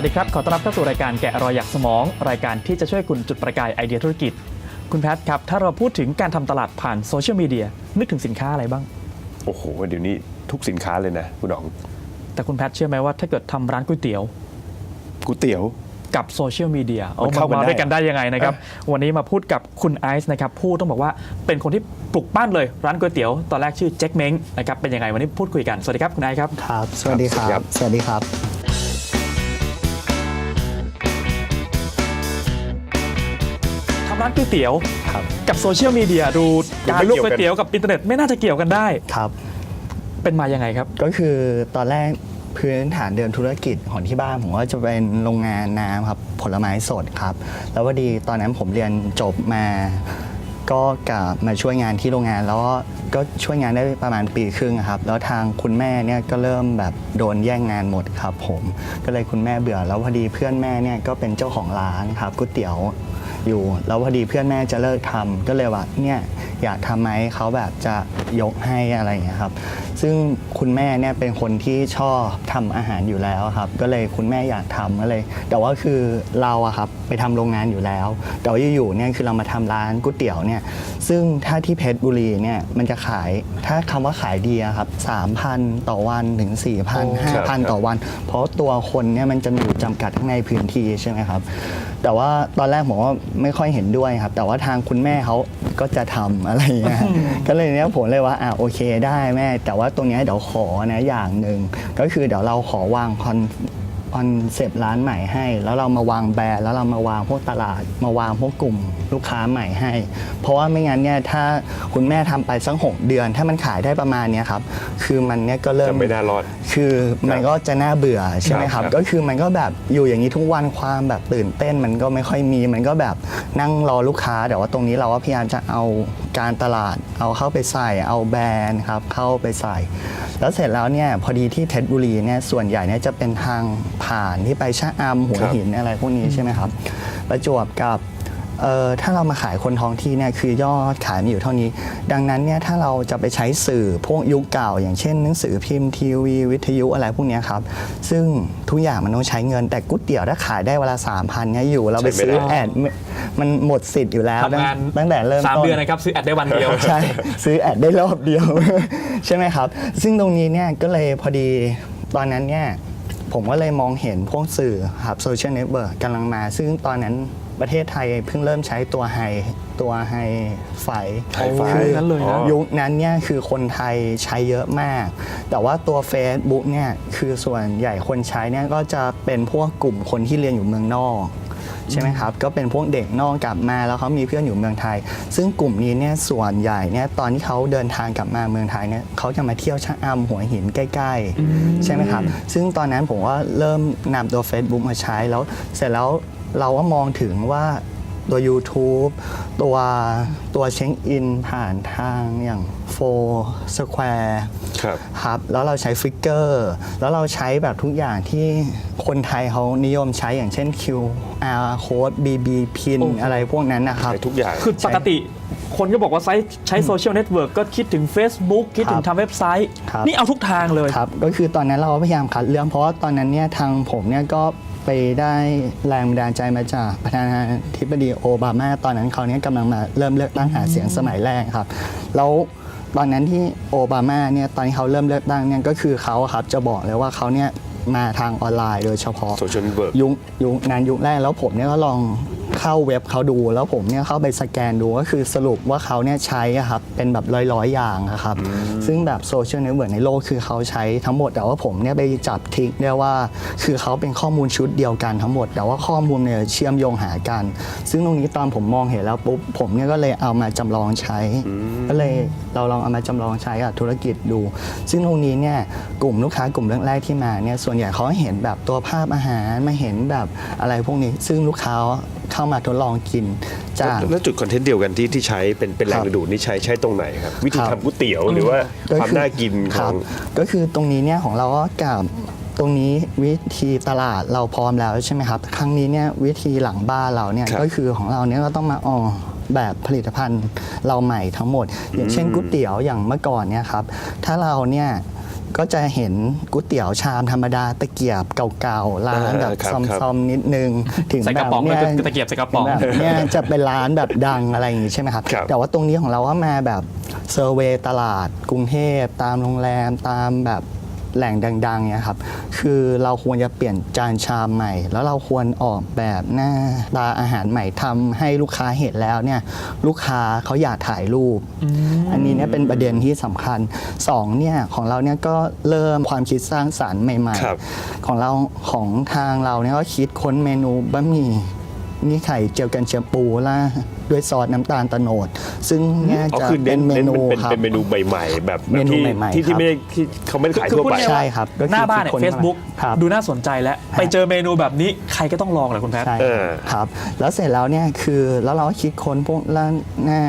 สวัสดีครับ ขอต้อนรับเข้าสู่รายการแกะรอยอยากสมอง รายการที่จะช่วยคุณจุดประกายไอเดียธุรกิจ คุณแพทครับ ถ้าเราพูดถึงการทำตลาดผ่านโซเชียลมีเดียนึกถึงสินค้าอะไรบ้าง โอ้โห เดี๋ยวนี้ทุกสินค้าเลยนะ คุณอ๋อง แต่คุณแพทเชื่อไหมว่าถ้าเกิดทำร้านก๋วยเตี๋ยวก๋วยเตี๋ยวกับโซเชียลมีเดียเอามันเข้ากันมาได้ด้วยกันได้ยังไงนะครับ วันนี้มาพูดกับคุณไอซ์นะครับผู้ต้องบอกว่าเป็นคนที่ปลุกปั้นเลยร้านก๋วยเตี๋ยว ตอนแรกชื่อเจ๊กเม้งนะครับเป็นยังไงวันนี้พูดคุยกัน สวัสดีครับคุณไอซ์ครับ ครับ สวัสดีคครัรับบสวัสดีครับ ร้านก๋วยเตี๋ยว ครับ กับโซเชียลมีเดียดูการลวกก๋วยเตี๋ยวกับอินเทอร์เน็ตไม่น่าจะเกี่ยวกันได้ ครับ เป็นมายังไงครับ ก็คือตอนแรกพื้นฐานเดิมธุรกิจของที่บ้านผมก็จะเป็นโรงงานน้ำครับผลไม้สดครับ แล้วพอดีตอนนั้นผมเรียนจบมา ก็กลับมาช่วยงานที่โรงงานแล้วก็ก็ช่วยงานได้ประมาณปีครึ่งครับ แล้วทางคุณแม่เนี่ยก็เริ่มแบบโดนแย่งงานหมดครับผมก็เลยคุณแม่เบื่อแล้วพอดีเพื่อนแม่เนี่ยก็เป็นเจ้าของร้านครับก๋วยเตี๋ยว อยู่แล้วพอดีเพื่อนแม่จะเลิกทำก็เลยว่าเนี่ยอยากทำไหมเขาแบบจะยกให้อะไรอย่างเงี้ยครับ ซึ่งคุณแม่เนี่ยเป็นคนที่ชอบทำอาหารอยู่แล้วครับ ก็เลยคุณแม่อยากทำก็เลย แต่ว่าคือเราอะครับไปทำโรงงานอยู่แล้ว แต่ว่าอยู่ๆเนี่ยคือเรามาทำร้านก๋วยเตี๋ยวเนี่ย ซึ่งถ้าที่เพชรบุรีเนี่ยมันจะขายถ้าคำว่าขายดีอะครับ3,000ต่อวันถึง4,000ครับ5,000ต่อวัน เพราะตัวคนเนี่ยมันจะมีอยู่จำกัดข้างในพื้นที่ใช่ไหมครับ แต่ว่าตอนแรกผมว่าไม่ค่อยเห็นด้วยครับ แต่ว่าทางคุณแม่เขาก็จะทำอะไรอย่างเงี้ยก็เลยเนี้ยผมเลยว่าอะโอเคได้แม่ แต่ว่าตรงเนี้ยเดี๋ยวขอนะอย่างหนึ่งก็คือเดี๋ยวเราขอวางคอน คอนเซปต์ร้านใหม่ให้ แล้วเรามาวางแบรนด์แล้วเรามาวางพวกตลาด มาวางพวกกลุ่มลูกค้าใหม่ให้ เพราะว่าไม่งั้นเนี่ยถ้าคุณแม่ทำไปสักหกเดือน ถ้ามันขายได้ประมาณเนี้ยครับคือมันเนี้ยก็เริ่มจะไม่น่ารอด คือมันก็จะน่าเบื่อใช่ไหมคครัรับบก็คือมันก็แบบอยู่อย่างนี้ทุกวันความแบบตื่นเต้นมันก็ไม่ค่อยมี มันก็แบบนั่งรอลูกค้าแต่ว่าตรงนี้เราก็พยายามจะเอาการตลาด เอาเข้าไปใส่เอาแบรนด์ครับเข้าไปใส่ แล้วเสร็จแล้วเนี่ยพอดีที่เพชรบุรีเนี่ยส่วนใหญ่เนี่ยจะเป็นทางผ่านที่ไปชะอำหัวครับหินอะไรพวกนี้ใช่ไหมครับ ประจวบกับเอ่อถ้าเรามาขายคนท้องที่เนี่ยคือยอดขายมีอยู่เท่านี้ ดังนั้นเนี่ยถ้าเราจะไปใช้สื่อพวกยุคเก่า อย่างเช่นหนังสือพิมพ์ทีวี วิทยุอะไรพวกเนี้ยครับ ซึ่งทุกอย่างมันต้องใช้เงินแต่ก๋วยเตี๋ยวถ้าขายได้เวลาสามพันเนี่ยอยู่ เราไปซื้อใช้ไม่ได้แอดไม่มันหมดสิทธิ์อยู่แล้วทำงานตั้งแต่เริ่มสามต้นเดือนนะครับซื้อแอดได้วันเดียวใช่ซื้อแอดได้รอบเดียว ใช่ไหมครับ ซึ่งตรงนี้เนี่ยก็เลยพอดีตอนนั้นเนี่ย ผมก็เลยมองเห็นพวกสื่อครับโซเชียลเน็ตเวิร์กกำลังมา ซึ่งตอนนั้นประเทศไทยเพิ่งเริ่มใช้ตัวไฮตัวไฮไฟไฮไฟคือนั้นเลยนะยุคนั้นเนี่ยคือคนไทยใช้เยอะมาก แต่ว่าตัว Facebook เนี่ยคือส่วนใหญ่คนใช้เนี่ยก็จะเป็นพวกกลุ่มคนที่เรียนอยู่เมืองนอก ใช่ไหมครับ ก็เป็นพวกเด็กนอกกลับมาแล้วเขามีเพื่อนอยู่เมืองไทย ซึ่งกลุ่มนี้เนี่ยส่วนใหญ่เนี่ยตอนที่เขาเดินทางกลับมาเมืองไทยเนี่ยเขาจะมาเที่ยวชะอำหัวหินใกล้ๆ ใช่ไหมครับ ซึ่งตอนนั้นผมว่าเริ่มนำตัว Facebook มาใช้แล้วเสร็จแล้วเราก็มองถึงว่า ตัว YouTube ตัวตัวเช็คอินผ่านทางอย่างโฟสแควร์ครับครับ แล้วเราใช้ฟิกเกอร์ แล้วเราใช้แบบทุกอย่างที่คนไทยเขานิยมใช้อย่างเช่น QR code BB pin โอ้โหอะไรพวกนั้นนะครับ ใช้ทุกอย่าง คือปกติคนก็บอกว่าใช้ใช้โซเชียลเน็ตเวิร์กก็คิดถึง Facebook คิดถึงครับทำเว็บไซต์ ครับ นี่เอาทุกทางเลย ครับ ก็คือตอนนั้นเราก็พยายามคัดเรื่องเพราะว่าตอนนั้นเนี่ยทางผมเนี่ยก็ ไปได้แรงบันดาลใจมาจากประธานาธิบดีโอบามาตอนนั้นเขาเนี่ยกำลังมาเริ่มเลือกตั้งหาเสียงสมัยแรกครับแล้วตอนนั้นที่โอบามาเนี่ยตอนที่เขาเริ่มเลือกตั้งเนี่ยก็คือเขาอะครับจะบอกเลยว่าเขาเนี่ยมาทางออนไลน์โดยเฉพาะโซเชียลเวิร์กยุคยุคนั้นยุคแรกแล้วผมเนี่ยก็ลอง เข้าเว็บเขาดู แล้วผมเนี่ยเข้าไปสแกนดูก็คือสรุปว่าเขาเนี่ยใช้อะครับเป็นแบบร้อยๆอย่างอะครับ ซึ่งแบบโซเชียลเน็ตเวิร์กในโลกคือเขาใช้ทั้งหมด แต่ว่าผมเนี่ยไปจับทิกได้ว่า คือเขาเป็นข้อมูลชุดเดียวกันทั้งหมด แต่ว่าข้อมูลเนี่ยเชื่อมโยงหากัน ซึ่งตรงนี้ตอนผมมองเห็นแล้วปุ๊บผมเนี่ยก็เลยเอามาจำลองใช้ ก็เลยเราลองเอามาจำลองใช้กับธุรกิจดู ซึ่งตรงนี้เนี่ยกลุ่มลูกค้ากลุ่มแรกๆที่มาเนี่ยส่วนใหญ่เขาเห็นแบบตัวภาพอาหารมาเห็นแบบอะไรพวกนี้ซึ่งลูกค้า เข้ามาทดลองกินจาก แล้วจุดคอนเทนต์เดียวกันที่ที่ใช้เป็นเป็นแรงครับดึงดูดนี่ใช้ใช้ตรงไหนครับ วิธีครับทำก๋วยเตี๋ยวหรือว่าความน่ากินขคอรับง ก็คือตรงนี้เนี่ยของเราก็กับตรงนี้วิธีตลาดเราพร้อมแล้วใช่ไหมครับ ครั้งนี้เนี่ยวิธีหลังบ้านเราเนี่ยครับก็คือของเราเนี่ยก็ต้องมาออกแบบผลิตภัณฑ์เราใหม่ทั้งหมด อย่างเช่นก๋วยเตี๋ยวอย่างเมื่อก่อนเนี่ยครับถ้าเราเนี่ย ก็จะเห็นก๋วยเตี๋ยวชามธรรมดาตะเกียบเก่าๆร้านอ่าแบบครับครับซอมๆนิดนึง ถึงใส่แบกระบป๋องเนี้ย ตะเกียบใส่กระป๋อง แบบเนี้ยจะเป็นร้านแบบดังอะไรอย่างงี้ใช่ไหมครับ ครับแต่ว่าตรงนี้ของเราก็มาแบบเซอร์เวย์ตลาดกรุงเทพตามโรงแรมตามแบบแหล่งดังๆเนี่ยครับ คือเราควรจะเปลี่ยนจานชามใหม่ แล้วเราควรออกแบบหน้าตาอาหารใหม่ทำให้ลูกค้าเห็นแล้วเนี่ยลูกค้าเขาอยากถ่ายรูปอั นนี้เนี่ยเป็นประเด็นที่สำคัญสองเนี่ยของเราเนี่ยก็เริ่มความคิดสร้างสารรค์ใหม่ครับๆของเราของทางเราเนี่ยก็คิดค้นเมนูบะหมี่นี่ไข่เจียวกันเชียงปูล่า ด้วยซอสน้ำตาลตะโนด ซึ่งเนี่ยอ๋อจะคือเป็เน้นนเมเน้นนูเป็นครับ เป็นเมนูใหม่ๆ แบบเมนูที่ใหม่ๆที่ครัที่บไม่ได้ที่เขาไม่ได้ขายคือทั่วพูดไปง่ายๆ ใช่ครับก็คือหน้าบ้านเนี่ย คิดค้น Facebook ครับ ดูน่าสนใจแล้ว ไปเจอเมนูแบบนี้ใครก็ต้องลองแหละคุณแพทย์ใช่เออ ครับ แล้วเสร็จแล้วเนี่ยคือแล้วเราก็คิดค้นพวกร้านหน้า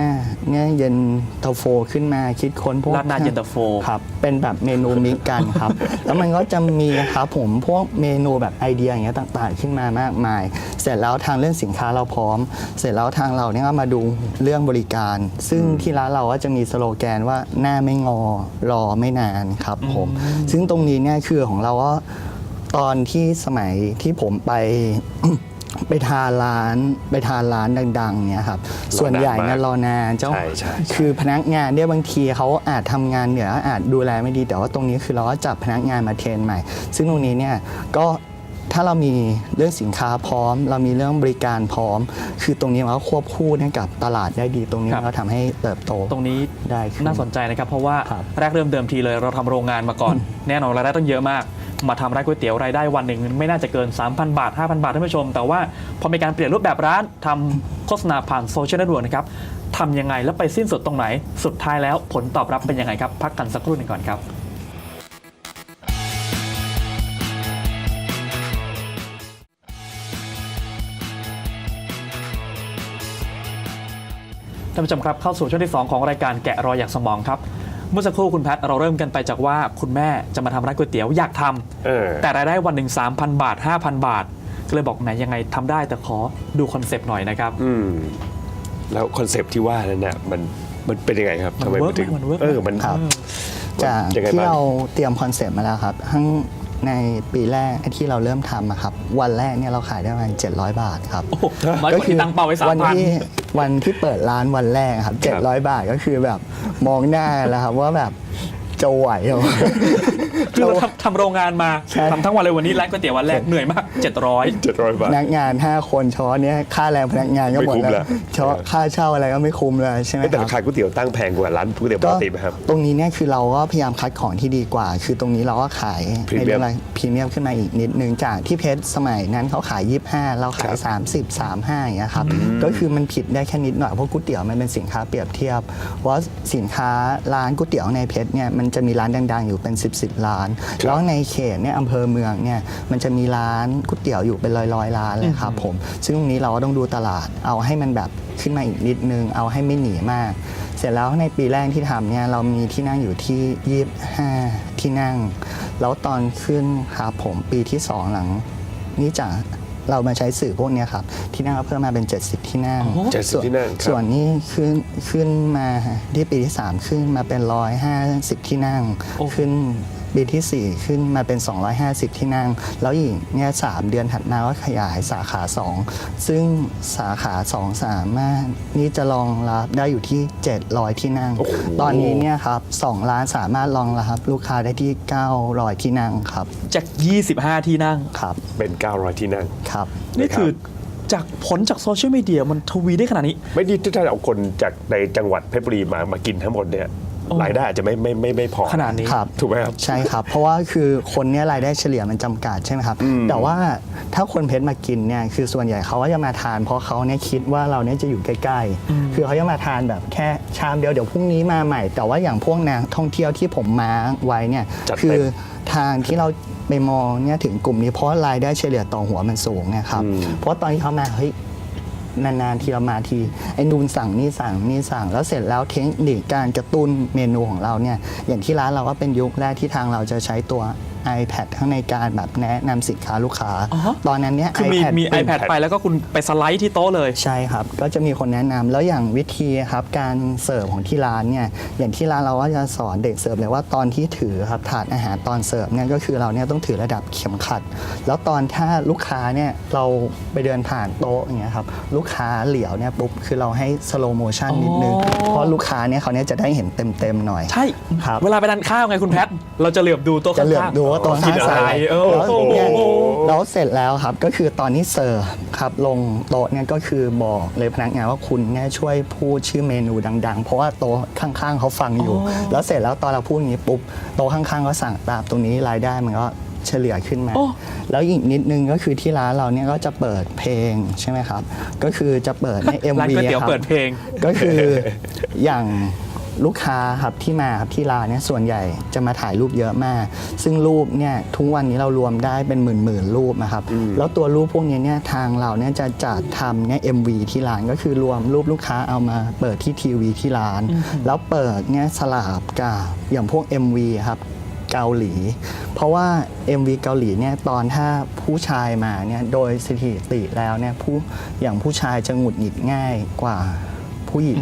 เนี่ยเย็นตาโฟขึ้นมาคิดค้นพวกราดหน้าเย็นตาโฟ ครับเป็นแบบเมนูมิกกันครับ แล้วมันก็จะมีครับผมพวกเมนูแบบไอเดียอย่างเงี้ยต่างๆ ขึ้นมามากมาย เสร็จแล้วทางเรื่องสินค้าเราพร้อม เสร็จแล้วทางเราเนี่ยก็มาดูเรื่องบริการ ซึ่งที่ร้านเราก็จะมีสโลแกนว่าหน้าไม่งอรอไม่นานครับผม ซึ่งตรงนี้เนี่ยคือของเราก็ตอนที่สมัยที่ผมไป ไปทานร้านไปทานร้านดัง ๆ เนี่ยครับ ส่วนใหญ่เนี่ยรอนานเจ้า ใช่ใช่ใช่ คือพนักงานเนี่ยบางทีเขาอาจทำงานเหนืออาจดูแลไม่ดีแต่ว่าตรงนี้คือเราก็จับพนักงานมาเทรนใหม่ ซึ่งตรงนี้เนี่ยก็ ถ้าเรามีเรื่องสินค้าพร้อม เรามีเรื่องบริการพร้อม คือตรงนี้มันก็ควบคู่เนี่ยกับตลาดได้ดีตรงนี้ครับมันก็ทำให้เติบโตตรงนี้ได้ขึ้นน่าสนใจนะครับ เพราะว่าครับแรกเริ่มเดิมทีเลยเราทำโรงงานมาก่อน แน่นอนรายได้ต้องเยอะมาก มาทำร้านก๋วยเตี๋ยวรายได้วันหนึ่งไม่น่าจะเกิน 3,000 บาท 5,000 บาทท่านผู้ชม แต่ว่าพอมีการเปลี่ยนรูปแบบร้านทำโฆษณาผ่านโซเชียลเน็ตเวิร์กนะครับทำยังไงแล้วไปสิ้นสุดตรงไหน สุดท้ายแล้วผลตอบรับเป็นยังไงครับ พักกันสักครู่หนึ่งก่อนครับ ท่านผู้ชมครับเข้าสู่ช่วงที่ 2 ของรายการแกะรอยอยากสมองครับ เมื่อสักครู่คุณแพทย์เราเริ่มกันไปจากว่าคุณแม่จะมาทำร้านก๋วยเตี๋ยวอยากทำเออแต่รายได้วันหนึ่ง3,000 บาท 5,000 บาท ก็เลยบอกแหมยังไงทำได้แต่ขอดูคอนเซปต์หน่อยนะครับอืมแล้วคอนเซปต์ที่ว่านั้นน่ะมันมันเป็นยังไงครับมันทำไมเวิร์กถึงไหมมันเวิร์กไหมเออมันครับจากยังไงที่บ้างเราเตรียมคอนเซปต์มาแล้วครับทั้ง ในปีแรกที่เราเริ่มทำอะครับวันแรกเนี่ยเราขายได้ประมาณ700 บาทครับโอ้โหหมายความว่าตั้งเป้าไว้สามวันพันที่วันที่เปิดร้านวันแรกครับครับ700 บาทก็คือแบบมองหน้าแล้วครับว่าแบบจะไหวเหรอคือเราทำทำโรงงานมาใช่ทำทั้งวันเลยวันนี้ร้านก๋วยเตี๋ยววันแรกเหนื่อยมาก700เจ็ดร้อยบาพทนักงาน 5 คนช้อนเนี้ยค่าแรงพนักงานก็หมดไม่คุ้มแล้วละช้อนค่าเช่าอะไรก็ไม่คุ้มเลยใช่ไหมแต่ครัราบคาก๋วยเตี๋ยวตั้งแพงกว่าร้านก๋วยเตี๋ยวปกติไหมครับ ตรงนี้เนี่ยคือเราก็พยายามคัดของที่ดีกว่า คือตรงนี้เราก็ขายพรีในเมียม เรื่องอะไรพรีเมียมขึ้นมาอีกนิดนึงจากที่เพชรสมัยนั้นเขาขาย 25 เราขาย 30 35อย่างเงี้ยครับก็คือมันผิดได้แค่นิดหน่อยเพราะก๋วยเตี๋ยวมันเป็นสินค้าเปรียบเทียบว่าสินค้าร้านก๋วยเตี๋ยวในเพชรเนี่ยมันจะมีร้านดัง ๆ อยู่เป็น 10 10ร้าน แล้วในเขตเนี่ยอำเภอเมืองเนี่ยมันจะมีร้านก๋วยเตี๋ยวอยู่เป็นร้อยๆร้านเลยครับผมซึ่งตรงนี้เราก็ต้องดูตลาดเอาให้มันแบบขึ้นมาอีกนิดนึง เอาให้ไม่หนีมาก เสร็จแล้วในปีแรกที่ทำเนี่ยเรามีที่นั่งอยู่ที่25ที่นั่ง แล้วตอนขึ้นครับผมปีที่2หลังนี้จะเรามาใช้สื่อพวกเนี้ยครับ ที่นั่งก็เพิ่มมาเป็น 70 ที่นั่งโอ้โห70ส่วที่นั่งครับส่วนนี้ขึ้นขึ้นมาที่ปีที่ 3 ขึ้นมาเป็น 150 ที่นั่งโอ้ขึ้น ปีที่ 4 ขึ้นมาเป็น 250 ที่นั่ง แล้วอีกเนี่ยสามเดือนถัดมาก็ขยายสาขา 2 ซึ่งสาขา 2 สามารถนี่จะรองรับได้อยู่ที่ 700 ที่นั่งโอ้โหตอนนี้เนี่ยครับ2ล้านสามารถรองรับลูกค้าได้ที่ 900 ที่นั่งครับ จาก 25 ที่นั่งครับเป็น 900 ที่นั่งครับ นี่คือจากผลจากโซเชียลมีเดียมันทวีได้ขนาดนี้ ไม่ดีถ้าเอาคนจากในจังหวัดเพชรบุรีมามากินทั้งหมดเนี่ยโอ้ รายได้อาจจะไม่ไม่ไม่ไม่พอขนาดนี้ครับถูกไหมครับ ใช่ครับ เพราะว่าคือคนเนี้ยรายได้เฉลี่ยมันจำกัดใช่ไหมครับอืมแต่ว่าถ้าคนเพชรมากินเนี่ยคือส่วนใหญ่เขาก็จะมาทาน เพราะเขาเนี่ยคิดว่าเราเนี่ยจะอยู่ใกล้ๆ คือเขาจะมาทานแบบแค่ชามเดียวเดี๋ยวพรุ่งนี้มาใหม่ แต่ว่าอย่างพวกนักท่องเที่ยวที่ผมมาไว้เนี่ยจัดเต็ม คือทางที่เราไปมองเนี่ยถึงกลุ่มนี้เพราะรายได้เฉลี่ยต่อหัวมันสูงนะครับอืมเพราะตอนที่เขามาเฮ้ย นานๆทีเรามาทีไอ้นูนสั่งนี่สั่งนี่สั่ง แล้วเสร็จแล้วเทคนิคการกระตุ้นเมนูของเราเนี่ยอย่างที่ร้านเราก็เป็นยุคแรกที่ทางเราจะใช้ตัว iPad ทั้งในการแบบแนะนำสินค้าลูกค้า อ๋อฮะตอนนั้นเนี่ยคือมี iPad มี เป็น iPad ไปแล้วก็คุณไปสไลด์ที่โต๊ะเลย ใช่ครับ ก็จะมีคนแนะนำแล้วอย่างวิธีครับการเสิร์ฟของที่ร้านเนี่ยอย่างที่ร้านเราก็จะสอนเด็กเสิร์ฟเลยว่าตอนที่ถือครับถาดอาหารตอนเสิร์ฟเนี่ยก็คือเราเนี่ยต้องถือระดับเข็มขัด แล้วตอนถ้าลูกค้าเนี่ยเราไปเดินผ่านโต๊ะอย่างเงี้ยครับลูกค้าเหลียวเนี่ยปุ๊บคือเราให้สโลโมชันนิดนึง อ๋อ เพราะลูกค้าเนี่ยเขาเนี่ยจะได้เห็นเต็มๆหน่อย ใช่ ครับ เวลาไปทานข้าวไงคุณแพท เราจะเหลือบดูโต๊ะจะข้างๆเหลือบดูว่าโต๊ะกินข้างอะไรใส่เออแล้วโอ้โหเนี่ยแล้วเสร็จแล้วครับก็คือตอนนี้เสิร์ฟครับลงโต๊ะเนี่ยก็คือบอกเลยพนักงานว่าคุณเนี่ยช่วยพูดชื่อเมนูดัง ๆ เพราะว่าโต๊ะข้างๆเขาฟังอยู่ แล้วเสร็จแล้วตอนเราพูดอย่างนี้ปุ๊บโต๊ะข้างๆก็สั่งตามตรงนี้รายได้มันก็เฉลี่ยขึ้นมาโอ้แล้วอีกนิดนึงก็คือที่ร้านเราเนี่ยก็จะเปิดเพลงใช่ไหมครับ ก็คือจะเปิดใน MV ร้านก๋วยเตี๋ยวครับเปิดเพลง ก็คืออย่าง ลูกค้าครับที่มาครับที่ร้านเนี่ยส่วนใหญ่จะมาถ่ายรูปเยอะมาก ซึ่งรูปเนี่ยทุกวันนี้เรารวมได้เป็นหมื่นหมื่นๆรูปนะครับแล้วตัวรูปพวกนี้เนี่ยทางเราเนี่ยจะจัดทำเนี่ย MV ที่ร้านก็คือรวมรูปลูกค้าเอามาเปิดที่ทีวีที่ร้าน แล้วเปิดเนี่ยสลับกับอย่างพวก MV ครับเกาหลี เพราะว่า MV เกาหลีเนี่ยตอนถ้าผู้ชายมาเนี่ยโดยสถิติแล้วเนี่ยผู้อย่างผู้ชายจะหงุดหงิดง่ายกว่า ผู้หญิง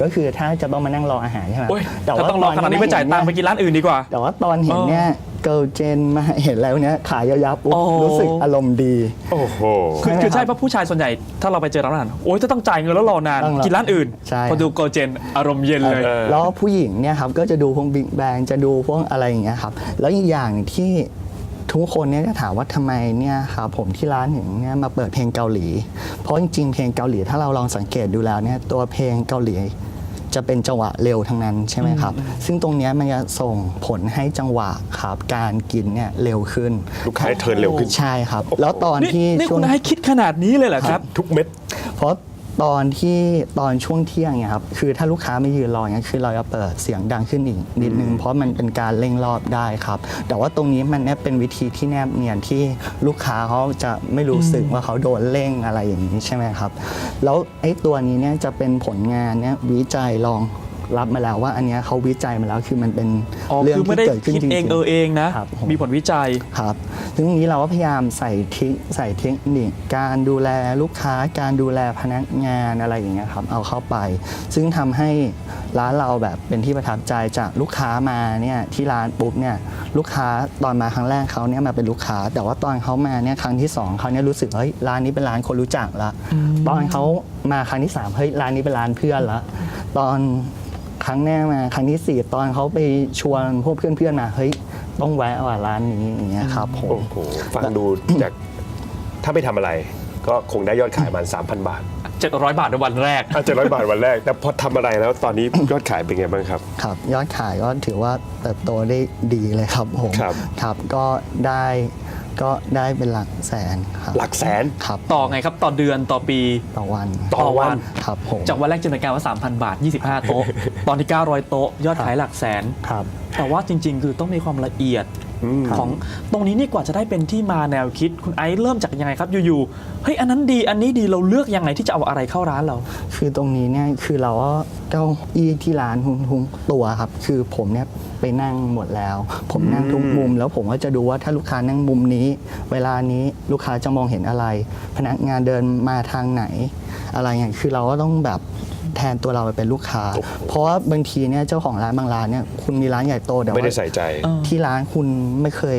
ก็คือถ้าจะต้องมานั่งรออาหารใช่ไหมโอ้ยถ้าต้องรอขนาดนี้ไปจ่ายตังค์ไปกินร้านอื่นดีกว่า แต่ว่าตอนเห็นเนี่ยเกิร์ลเจนมาเห็นแล้วเนี่ยขายยับๆปุ๊บโอ้รู้สึกอารมณ์ดี โอ้โห คือใช่ไหมคือใช่ครับเพราะผู้ชายส่วนใหญ่ถ้าเราไปเจอร้านอาหารโอ้ยจะต้องจ่ายเงินแล้วรอนานต้องรอกินร้านอื่น ใช่ พอดูโกเจนอารมณ์เย็นเลยเออแล้วผู้หญิงเนี่ยครับก็จะดูพวกบิ๊กแบงจะดูพวกอะไรอย่างเงี้ยครับ แล้วอีกอย่างที่ ทุกคนเนี่ยจะถามว่าทำไมเนี่ยครับผมที่ร้านถึงเนี่ยมาเปิดเพลงเกาหลี เพราะจริง ๆ เพลงเกาหลีถ้าเราลองสังเกตดูแล้วเนี่ยตัวเพลงเกาหลีจะเป็นจังหวะเร็วทั้งนั้นใช่ไหมครับ ซึ่งตรงเนี้ยมันจะส่งผลให้จังหวะครับการกินเนี่ยเร็วขึ้น ลูกค้าเทิร์นเร็วขึ้น ใช่ครับ แล้วตอนนี่ที่นี่ช่วคุงณให้คิดขนาดนี้เลยเหรอครับ ทุกเม็ด เพราะ ตอนที่ตอนช่วงเที่ยงเนี่ยครับคือถ้าลูกค้าไม่ยืนรอเนี่ยคือเราจะเปิดเสียงดังขึ้นอีกนิดนึงเพราะมันเป็นการเร่งรอบได้ครับ แต่ว่าตรงนี้มันเนี่ยเป็นวิธีที่แนบเนียนที่ลูกค้าเขาจะไม่รู้สึกว่าเขาโดนเร่งอะไรอย่างนี้ใช่ไหมครับ แล้วไอ้ตัวนี้เนี่ยจะเป็นผลงานเนี่ยวิจัยลอง รับมาแล้วว่าอันเนี้ยเขาวิจัยมาแล้วคือมันเป็นอ๋อเรื่องคือไม่ที่ได้เกิดขึ้นคิดจริงๆ เองเออเองนะ ครับผม มีผลวิจัย ครับซึ่งตรงนี้เราก็พยายามใส่เทคใส่เทคนิค การดูแลลูกค้า การดูแลพนักงานอะไรอย่างเงี้ยครับ เอาเข้าไป ซึ่งทำให้ร้านเราแบบเป็นที่ประทับใจจากลูกค้ามาเนี่ยที่ร้านปุ๊บเนี่ยลูกค้าตอนมาครั้งแรกเขาเนี่ยมาเป็นลูกค้า แต่ว่าตอนเขามาเนี่ยครั้งที่สองเขาเนี่ยรู้สึกเฮ้ยร้านนี้เป็นร้านคนรู้จักละตอนเขามาครั้งที่สามเฮ้ยร้านนี้เป็นร้านเพื่อนละตอน ครั้งแรกมาครั้งที่สี่ตอนเขาไปชวนพวกเพื่อนๆมาเฮ้ยต้องแวะว่าร้านนี้อย่างเงี้ยครับผม โอ้โหฟังดูจากถ้าไม่ทำอะไร ก็คงได้ยอดขายประมาณ3,000บาท700 บาทในวันแรก อาจจะร้อยบาทวันแรก แต่พอทำอะไรแล้วตอนนี้ ยอดขายเป็นไงบ้างครับ ครับยอดขายก็ถือว่าเติบโตได้ดีเลยครับผมครับครับก็ได้ ก็ได้เป็นหลักแสนครับหลักแสนครับต่อไงครับ ต่อเดือนต่อปี ต่อวันต่อวัน ครับผมจากวันแรกจินตนาการว่า 3,000 บาท 25 โต๊ะ ตอนที่ 900 โต๊ะ ยอดขายหลักแสน ครับ แต่ว่าจริง ๆ คือต้องมีความละเอียดอืม ของตรงนี้นี่กว่าจะได้เป็นที่มาแนวคิดคุณไอซ์เริ่มจากยังไงครับอยู่ๆเฮ้ยอันนั้นดีอันนี้ดีเราเลือกยังไงที่จะเอาอะไรเข้าร้านเรา คือตรงนี้เนี่ยคือเราก็เก้าอี้ที่ร้านทุกทุกตัวครับ คือผมเนี่ยไปนั่งหมดแล้ว ผมนั่งทุกมุม แล้วผมก็จะดูว่าถ้าลูกค้านั่งมุมนี้ เวลานี้ลูกค้าจะมองเห็นอะไร พนักงานเดินมาทางไหน อะไรอย่างคือเราก็ต้องแบบ แทนตัวเราไปเป็นลูกค้า เพราะว่าบางทีเนี่ยเจ้าของร้านบางร้านเนี่ยคุณมีร้านใหญ่โตแต่ว่าไม่ได้ใส่ใจเออที่ร้านคุณไม่เคย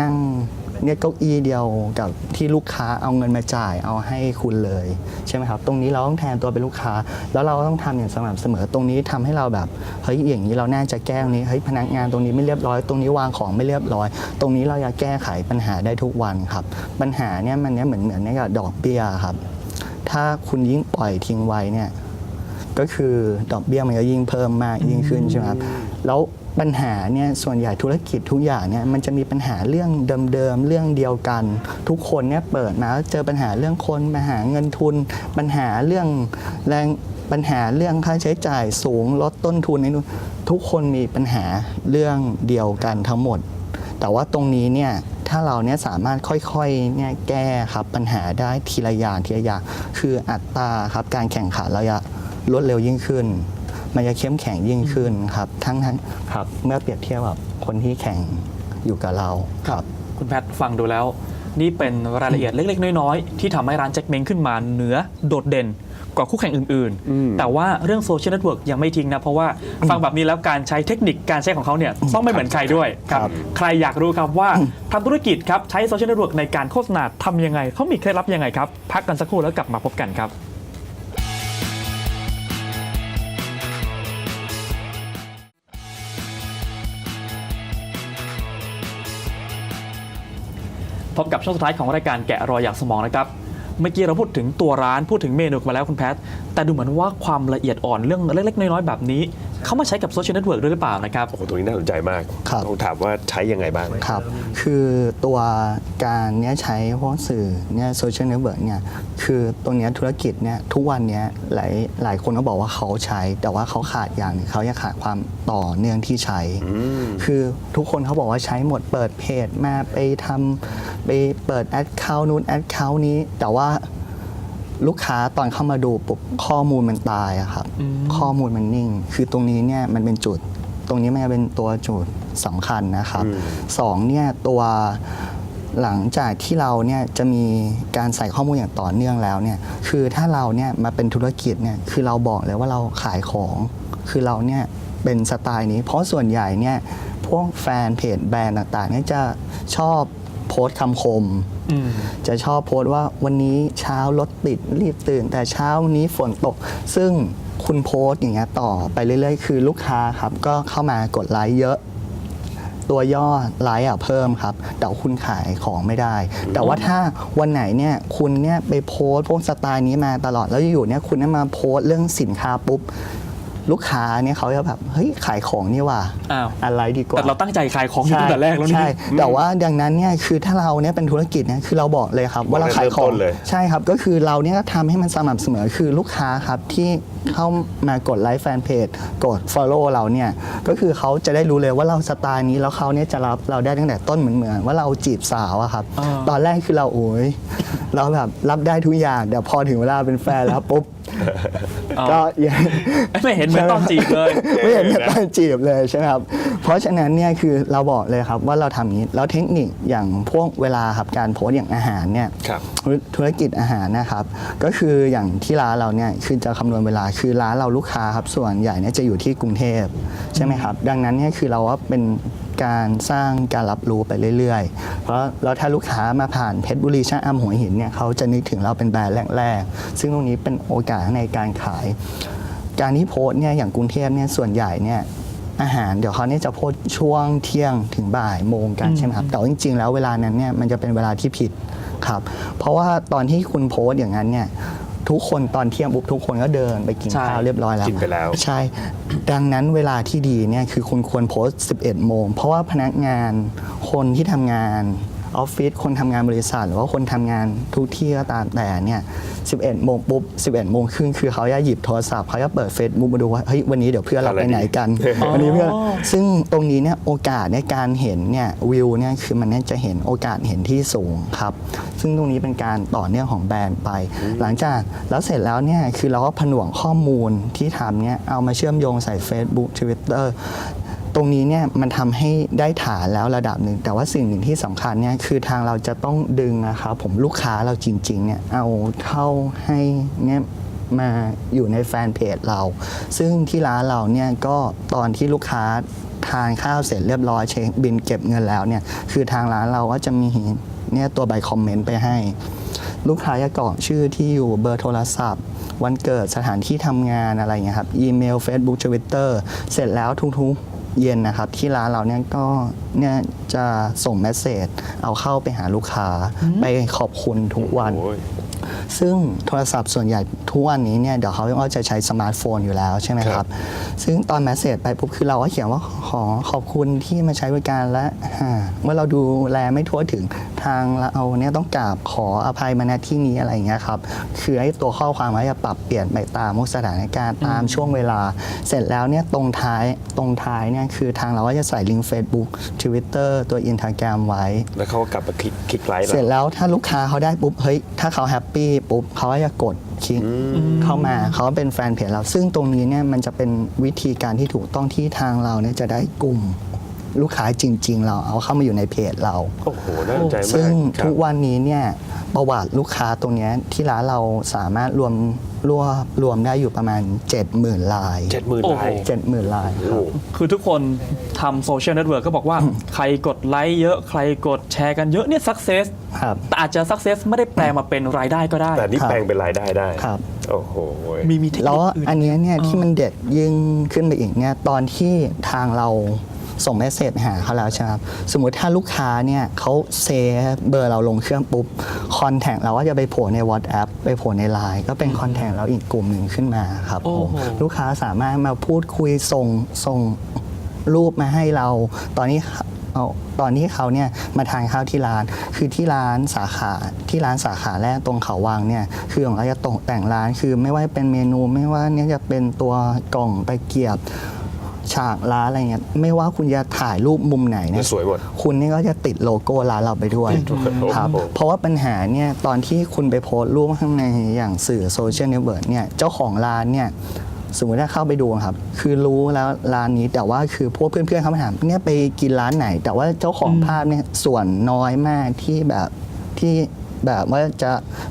นั่งเนี่ยเก้าอี้เดียวกับที่ลูกค้าเอาเงินมาจ่ายเอาให้คุณเลยใช่ไหมครับ ตรงนี้เราต้องแทนตัวเป็นลูกค้า แล้วเราก็ต้องทำอย่างสม่ำเสมอ ตรงนี้ทำให้เราแบบเฮ้ยอย่างนี้เราน่าจะแก้ตรงนี้เฮ้ยพนักงานตรงนี้ไม่เรียบร้อย ตรงนี้วางของไม่เรียบร้อย ตรงนี้เราจะแก้ไขปัญหาได้ทุกวันครับ ปัญหาเนี่ยมันเนี่ยเหมือนเหมือนเนี่ยกับดอกเบี้ยครับ ถ้าคุณยิ่งปล่อยทิ้งไว้เนี่ย ก็คือดอกเบี้ยมันก็ยิ่งเพิ่มมากยิ่งขึ้นใช่ไหมครับแล้วปัญหาเนี่ยส่วนใหญ่ธุรกิจทุกอย่างเนี่ยมันจะมีปัญหาเรื่องเดิมๆเรื่องเดียวกัน ทุกคนเนี่ยเปิดมาแล้วเจอปัญหาเรื่องคนปัญหาเงินทุน ปัญหาเรื่องแรงปัญหาเรื่องค่าใช้จ่ายสูงลดต้นทุนในนู่นทุกคนมีปัญหาเรื่องเดียวกันทั้งหมด แต่ว่าตรงนี้เนี่ยถ้าเราเนี่ยสามารถค่อยๆเนี่ยแก้ครับปัญหาได้ทีละอย่างทีละอย่างคืออัตราครับการแข่งขันเราจะ รวดเร็วยิ่งขึ้น มันจะเข้มแข็งยิ่งขึ้นครับ ทั้งทั้งครับ เมื่อเปรียบเทียบกับคนที่แข่งอยู่กับเราครับ คุณแพทย์ฟังดูแล้ว นี่เป็นรายละเอียดเล็ก ๆ น้อย ๆ ที่ทำให้ร้านแจ็คเม้งขึ้นมาเหนือโดดเด่นกว่าคู่แข่งอื่น ๆ แต่ว่าเรื่องโซเชียลเน็ตเวิร์กยังไม่ทิ้งนะ เพราะว่าฟังแบบนี้แล้วการใช้เทคนิคการใช้ของเขาเนี่ยต้องไม่เหมือนใครด้วยครับครับใครอยากรู้ครับว่าทำธุรกิจครับ ใช้โซเชียลเน็ตเวิร์กในการโฆษณาทำยังไงเขามีเคล็ดลับยังไงครับ พักกันสักครู่แล้วกลับมาพบกันครับ บกับช่วงสุดท้ายของรายการแกะรอยอยากสมองนะครับ เมื่อกี้เราพูดถึงตัวร้านพูดถึงเมนูมาแล้วคุณแพท แต่ดูเหมือนว่าความละเอียดอ่อนเรื่องเล็กๆน้อยๆแบบนี้ เขามาใช้กับโซเชียลเน็ตเวิร์กด้วยหรือเปล่านะครับ โอ้โหตรงนี้น่าสนใจมาก ครับ ต้องถามว่าใช้ยังไงบ้าง ครับ คือตัวการเนี้ยใช้พวกสื่อเนี่ยโซเชียลเน็ตเวิร์กเนี่ยคือตรงเนี้ยธุรกิจเนี่ยทุกวันเนี้ยหลายหลายคนก็บอกว่าเขาใช้ แต่ว่าเขาขาดอย่างหนึงเขาอยากขาดความต่อเนื่องที่ใช้ คือทุกคนเขาบอกว่าใช้หมดเปิดเพจมาไปทำไปเปิดแอดเคาท์นู้นแอดเคาท์นี้ แต่ว่า ลูกค้าตอนเข้ามาดูปุ๊บข้อมูลมันตายอะครับ ข้อมูลมันนิ่ง คือตรงนี้เนี่ยมันเป็นจุด ตรงนี้มันจะเป็นตัวจุดสำคัญนะครับสองเนี่ยตัวหลังจากที่เราเนี่ยจะมีการใส่ข้อมูลอย่างต่อเนื่องแล้วเนี่ยคือถ้าเราเนี่ยมาเป็นธุรกิจเนี่ยคือเราบอกเลยว่าเราขายของ คือเราเนี่ยเป็นสไตล์นี้ เพราะส่วนใหญ่เนี่ยพวกแฟนเพจแบรนด์ต่างๆเนี่ยจะชอบ โพสต์คำคมอืมจะชอบโพสต์ว่าวันนี้เช้ารถติดรีบตื่น แต่เช้าวันนี้ฝนตก ซึ่งคุณโพสต์อย่างเงี้ยต่อไปเรื่อยๆ คือลูกค้าครับก็เข้ามากดไลค์เยอะ ตัวยอดไลค์อะเพิ่มครับ แต่ว่าคุณขายของไม่ได้ แต่ว่าถ้าวันไหนเนี่ยคุณเนี่ยไปโพสต์พวกสไตล์นี้มาตลอดแล้วอยู่ๆเนี่ยคุณเนี่ยมาโพสต์เรื่องสินค้าปุ๊บ ลูกค้าเนี่ยเขาจะแบบเฮ้ยขายของนี่ว่ะอ้าว อะไรดีกว่า แต่เราตั้งใจขายของอยู่ตั้งแต่แรกแล้วนี่ ใช่ แต่ว่าดังนั้นเนี่ยคือถ้าเราเนี่ยเป็นธุรกิจเนี่ยคือเราบอกเลยครับ ว่าเราขายของบอกได้เริ่มต้นเลยใช่ครับ ก็คือเราเนี่ยทำให้มันสม่ำเสมอคือลูกค้าครับที่เข้ามากดไลค์แฟนเพจกด Follow เราเนี่ยก็คือเขาจะได้รู้เลยว่าเราสไตล์นี้แล้วเขาเนี่ยจะรับเราได้ตั้งแต่ต้นเหมือนเหมือนว่าเราจีบสาวอะครับ อ่า ตอนแรกคือเราโอ้ยเราแบบรับได้ทุกอย่างเดี๋ยวพอถึงเวลาเป็นแฟนแล้วปุ๊บอ๋อ ก็ยังไม่เห็นเหมือนตอนจีบเลย ไม่เห็นเนี่ยตอนจีบเลยใช่ไหมครับ เพราะฉะนั้นเนี่ยคือเราบอกเลยครับว่าเราทำอย่างนี้แล้วเทคนิคอย่างพวกเวลาครับการโพสต์อย่างอาหารเนี่ยครับธุรกิจอาหารนะครับ ก็คืออย่างที่ร้านเราเนี่ยคือจะคำนวณเวลาคือร้านเราลูกค้าครับส่วนใหญ่เนี่ยจะอยู่ที่กรุงเทพใช่ไหมครับ ดังนั้นเนี่ยคือเราว่าเป็น การสร้างการรับรู้ไปเรื่อยๆ เพราะแล้วถ้าลูกค้ามาผ่านเพชรบุรีชะอำหัวหินเนี่ยเขาจะนึกถึงเราเป็นแบรนด์แรกๆ ซึ่งตรงนี้เป็นโอกาสในการขาย การที่โพสต์เนี่ยอย่างกรุงเทพเนี่ยส่วนใหญ่เนี่ยอาหารเดี๋ยวเขาเนี่ยจะโพสต์ช่วงเที่ยงถึงบ่ายโมงกันใช่ไหมครับแต่ว่าจริง ๆ แล้วเวลานั้นเนี่ยมันจะเป็นเวลาที่ผิดครับ เพราะว่าตอนที่คุณโพสต์อย่างนั้นเนี่ย ทุกคนตอนเที่ยงปุ๊บทุกคนก็เดินไปกินใช่ข้าวเรียบร้อยแล้วกินไปแล้ว ใช่ ดังนั้นเวลาที่ดีเนี่ยคือคุณควรโพสต์ 11 โมง เพราะว่าพนักงานคนที่ทำงาน ออฟฟิศคนทำงานบริษัท หรือว่าคนทำงานทุกที่ก็ตามแต่เนี่ย11โมงปุ๊บ11โมงครึ่งคือเขาจะหยิบโทรศัพท์เขาจะเปิด Facebook มาดูว่าเฮ้ยวันนี้เดี๋ยวเพื่อนเราไปไหนกันวันนี้เพื่อนซึ่งตรงนี้เนี่ยโอกาสในการเห็นเนี่ยวิวเนี่ยคือมันเนี่ยจะเห็นโอกาสเห็นที่สูงครับ ซึ่งตรงนี้เป็นการต่อเนื่องของแบรนด์ไป หลังจากแล้วเสร็จแล้วเนี่ยคือเราก็ผนวกข้อมูลที่ทำเนี่ยเอามาเชื่อมโยงใส่ Facebook Twitter ตรงนี้เนี่ยมันทำให้ได้ฐานแล้วระดับหนึ่ง แต่ว่าสิ่งหนึ่งที่สำคัญเนี่ยคือทางเราจะต้องดึงนะครับผมลูกค้าเราจริงๆเนี่ยเอาเข้าให้เนี่ยมาอยู่ในแฟนเพจเรา ซึ่งที่ร้านเราเนี่ยก็ตอนที่ลูกค้าทานข้าวเสร็จเรียบร้อยเช็คบินเก็บเงินแล้วเนี่ยคือทางร้านเราก็จะมีเนี่ยตัวใบคอมเมนต์ไปให้ ลูกค้าจะกรอกชื่อที่อยู่เบอร์โทรศัพท์ วันเกิดสถานที่ทำงานอะไรอย่างเงี้ยครับอีเมล Facebook Twitter เสร็จแล้วทุกๆ เย็นนะครับที่ร้านเราเนี่ยก็เนี่ยจะส่งเมสเซจเอาเข้าไปหาลูกค้า ไปขอบคุณทุกวัน โอ้ย ซึ่งโทรศัพท์ส่วนใหญ่ทุกวันนี้เนี่ยเดี๋ยวเขาก็จะใช้สมาร์ทโฟนอยู่แล้วใช่ไหมคครัรับบซึ่งตอนแมสเซจไปปุ๊บคือเราก็เขียนว่าขอขอบคุณที่มาใช้บริการและอ่าเมื่อเราดูแลไม่ทั่วถึงทางเราเนี่ยต้องกราบขออภัยมาณที่นี้อะไรอย่างเงี้ยครับคือไอ้ตัวข้อความว่าจะปรับเปลี่ยนไปตามสถานการณ์ตามช่วงเวลา เสร็จแล้วเนี่ยตรงท้ายตรงท้ายเนี่ยคือทางเราก็จะใส่ลิงก์ Facebook Twitter ตัว Instagram ไว้ แล้วเขาก็กลับมาคลิกคลิกไลค์เสร็จเราแล้วถ้าลูกค้าเขาได้ปุ๊บเฮ้ยถ้าเขาแฮปปี้ปุ๊บเขาก็จะกดคลิกเข้ามาเขาก็เป็นแฟนเพจเรา ซึ่งตรงนี้เนี่ยมันจะเป็นวิธีการที่ถูกต้องที่ทางเราเนี่ยจะได้กลุ่ม ลูกค้าจริง ๆ เราเอาเข้ามาอยู่ในเพจเรา โอ้โหน่าสนใจมากซึ่งครับ ทุกวันนี้เนี่ยประวัติลูกค้าตรงเนี้ยที่ร้านเราสามารถรวมรวบรวมได้อยู่ประมาณ 70,000ลายเจ็ดหมื่นโอ้โห ลาย70,000ลายคโอ้รับ โห คือทุกคนทำโซเชียลเน็ตเวิร์กก็บอกว่า ใครกดไลค์เยอะใครกดแชร์กันเยอะเนี่ยสักเซสครับ แต่อาจจะสักเซสไม่ได้แปลมาเป็นรายได้ก็ได้ แต่นี่ครับแปลงเป็นรายได้ได้ครับ โอ้โห มีมีเทคนิคแล้วอื่น อันเนี้ยเนี่ยที่มันเด็ดยิ่งขึ้นไปอีกเนี่ยตอนที่ทางเรา ส่งเมสเซจหาเขาแล้วใช่ไหมครับสมมุติถ้าลูกค้าเนี่ยเขาเซฟเบอร์เราลงเครื่องปุ๊บคอนแทคเราก็จะไปโผล่ใน WhatsApp ไปโผล่ใน Line ก็เป็นคอนแทคเราอีกกลุ่มหนึ่งขึ้นมาครับโอ้ผมโห ลูกค้าสามารถมาพูดคุยส่งส่งรูปมาให้เรา ตอนนี้เอาตอนที่เขาเนี่ยมาทานข้าวที่ร้าน คือที่ร้านสาขาที่ร้านสาขาแรกตรงเขาวังเนี่ยคือของเราจะตกแต่งร้านคือไม่ว่าเป็นเมนูไม่ว่าเนี่ยจะเป็นตัวกล่องตะเกียบ ฉากร้านอะไรเงี้ยไม่ว่าคุณจะถ่ายรูปมุมไหนเนี่ยสวยหมดคุณนี่ก็จะติดโลโก้ร้านเราไปด้วยครับโอ้โหเพราะว่าปัญหาเนี่ยตอนที่คุณไปโพสต์รูปข้างในอย่างสื่อโซเชียลเน็ตเวิร์กเนี่ยเจ้าของร้านเนี่ยสมมติถ้าเข้าไปดูครับ คือรู้แล้วร้านนี้แต่ว่าคือพวกเพื่อนๆเขามาถามเนี่ยไปกินร้านไหน แต่ว่าเจ้าของภาพเนี่ยส่วนน้อยมากที่แบบที่ แบบว่าจะ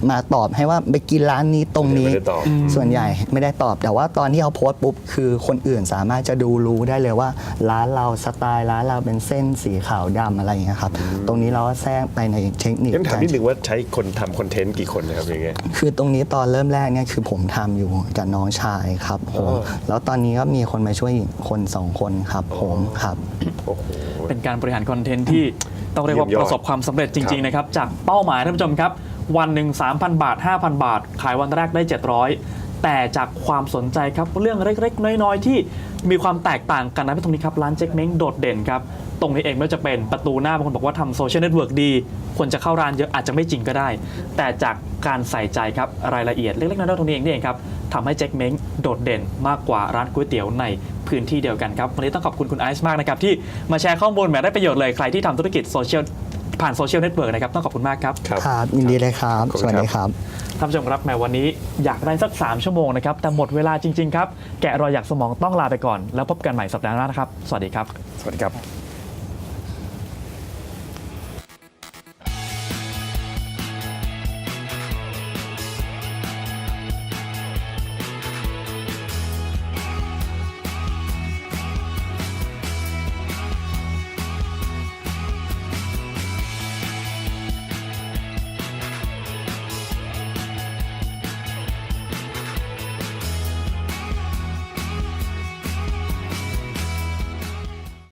มาตอบให้ว่าไปกินร้านนี้ตรงนี้ ไม่ได้ตอบ ส่วนใหญ่ไม่ได้ตอบ แต่ว่าตอนที่เขาโพสต์ปุ๊บคือคนอื่นสามารถจะดูรู้ได้เลยว่า ร้านเราสไตล์ร้านเราเป็นเส้นสีขาวดำอะไรอย่างเงี้ยครับ ตรงนี้เราก็แทรกไปในเทคนิคงั้นถามการนิดนึงว่าใช้คนทำคอนเทนต์กี่คนนะครับอย่างเงี้ย คือตรงนี้ตอนเริ่มแรกเนี่ยคือผมทำอยู่กับน้องชายครับผมอ๋อแล้วตอนนี้ก็มีคนมาช่วยอีกคนสองคนครับผมครับ โอ้โห เป็นการบริหารคอนเทนต์ที่ต้องเรียกว่าเยี่ยมยอด ประสบความสำเร็จจริง ๆ นะครับ จากเป้าหมายท่านผู้ชมครับ วันหนึ่ง3,000 บาท 5,000 บาท ขายวันแรกได้ 700 แต่จากความสนใจครับเรื่องเล็กๆ น้อยๆ ที่ มีความแตกต่างกันนะตรงนี้ครับ ร้านเจ๊กเม้งโดดเด่นครับ ตรงนี้เองไม่ว่าจะเป็นประตูหน้าบางคนบอกว่าทำโซเชียลเน็ตเวิร์กดีควรจะเข้าร้านเยอะอาจจะไม่จริงก็ได้ แต่จากการใส่ใจครับรายละเอียดเล็กๆน้อยๆตรงนี้เองนี่เองครับทำให้เจ๊กเม้งโดดเด่นมากกว่าร้านก๋วยเตี๋ยวในพื้นที่เดียวกันครับวันนี้ต้องขอบคุณคุณไอซ์มากนะครับที่มาแชร์ข้อมูลแบบได้ประโยชน์เลยใครที่ทำธุรกิจโซเชียล ผ่านโซเชียลเน็ตเวิร์กนะครับ ต้องขอบคุณมากครับครับ ครับยินดีเลยครับ ขอบสคุณวัสครับดีครับ ท่านผู้ชมครับแม้วันนี้อยากได้สัก 3 ชั่วโมงนะครับ แต่หมดเวลาจริง ๆ ครับ แกะรอยอยากสมองต้องลาไปก่อน แล้วพบกันใหม่สัปดาห์หน้านะครับ สวัสดีครับ สวัสดีครับ